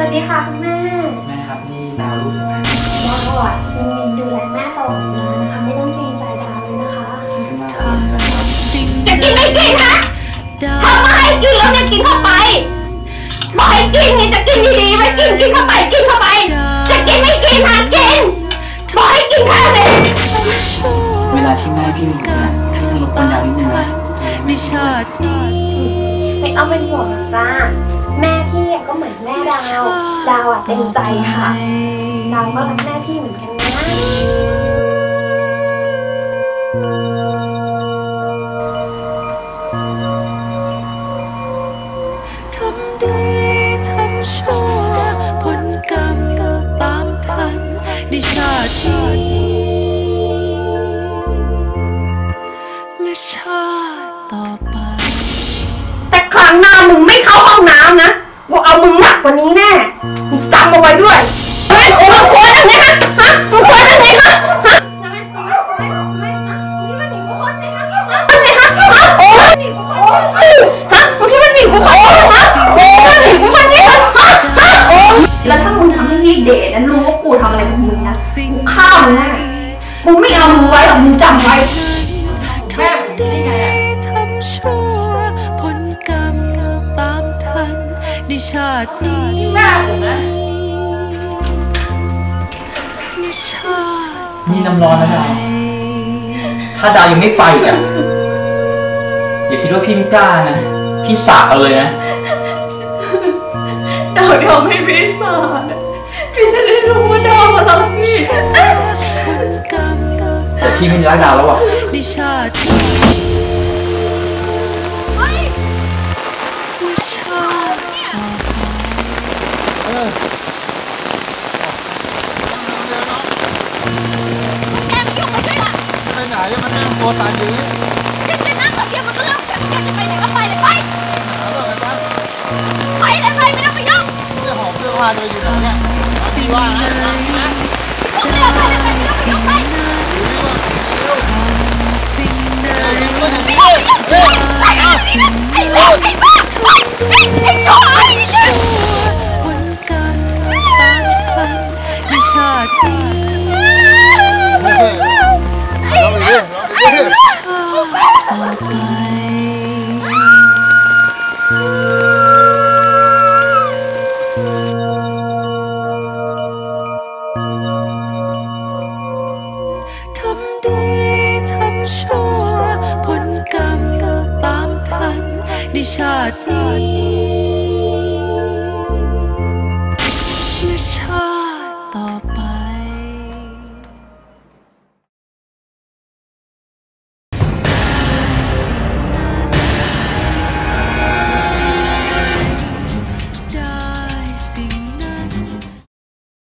วัสดีค่ะคุณแม่แม่ครับนี่ดาวลูกใช่ไหมดาวอะมินมินดูแลแม่ตลอดเลานะคะไม่ต้องเกรงใจดาวเลยนะคะขึ้นมาจะกินไม่กินฮะทำมาให้กินแล้วเนี่ยกินเข้าไปบอกให้กินนี่จะกินดีๆไม่กินกินเข้าไปกินเข้าไป จะกินไม่กินฮะกินบอกให้กินข้าวเลยเวลาที่แม่พี่มีอยู่เนี่ยพี่จะลบกวนดาวนิดนึงนะในชาตินี้ไม่เอาเป็นห่วงจ้าแม่ ก็เหมือนแม่ดาว ดาวอะเต็มใจค่ะ ดาวก็รักแม่พี่เหมือนกันนะทำดีทำชั่วผลกรรมตามทันในชาตินี้และชาติต่อไป แต่ครั้งหน้ามึงไม่เข้าห้องน้ำนะ กูเอามึงหนักกว่านี้แน่มึงจำเอาไว้ด้วยเฮ้ยโอ้โหยังไงฮะฮะมึงโหยังไงฮะฮะทำไมทำไมทำไมทำไมฮะมึงที่มันหนีกูโคตรสิฮะฮะทำไมฮะฮะโอ้ยหนีกูโคตรฮะมึงที่มันหนีกูโคตรฮะโอ้ยหนีกูโคตรนี่ฮะฮะฮะโอ้ยแล้วถ้ามึงทำให้พี่เดชนั้นรู้ว่ากูทำอะไรกับมึงนะกูฆ่ามึงแน่กูไม่เอามึงไว้หรอกมึงจำไว้ ในชาตินี้แม่ผมนะในชาตินี่น้ำร้อนนะดาวถ้าดาวยังไม่ไปอีกอะ อย่าคิดว่าพี่ไม่กล้านะ พี่สาบเอาเลยนะ ดาวยอมให้พี่สอนพี่จะได้รู้ว่าดาวรักพี่ผลกรรมแต่พี่ไม่รักดาวแล้วอะ ไปไหนอะมันนั่งตัวตายอยู่นี่จะจะนั่งกับเดียวมันก็เรื่องฉันอยากจะไปไหนก็ไปเลยไปแล้วก็ไปบ้านไปเลยไปไม่ต้องไปยุ่งเสื้อหอมเสื้อผ้าตัวอยู่ไหนเนี่ยเอาพี่ว่านะนะนะพวกเดียวไปเลยไปไม่ต้องไปยุ่งไปดูนี่ว่าสิ่งใดเฮ้ยมันก็อย่างนี้เลยเฮ้ยไปไอ้นี่นะไอ้เลวไอ้บ้าไอ้ไอ้ไอ้ชั่วไอ้เลวผลกรรมตามทันในชาติ ทำดีทำชั่วผลกรรมตามทันในชาตินี้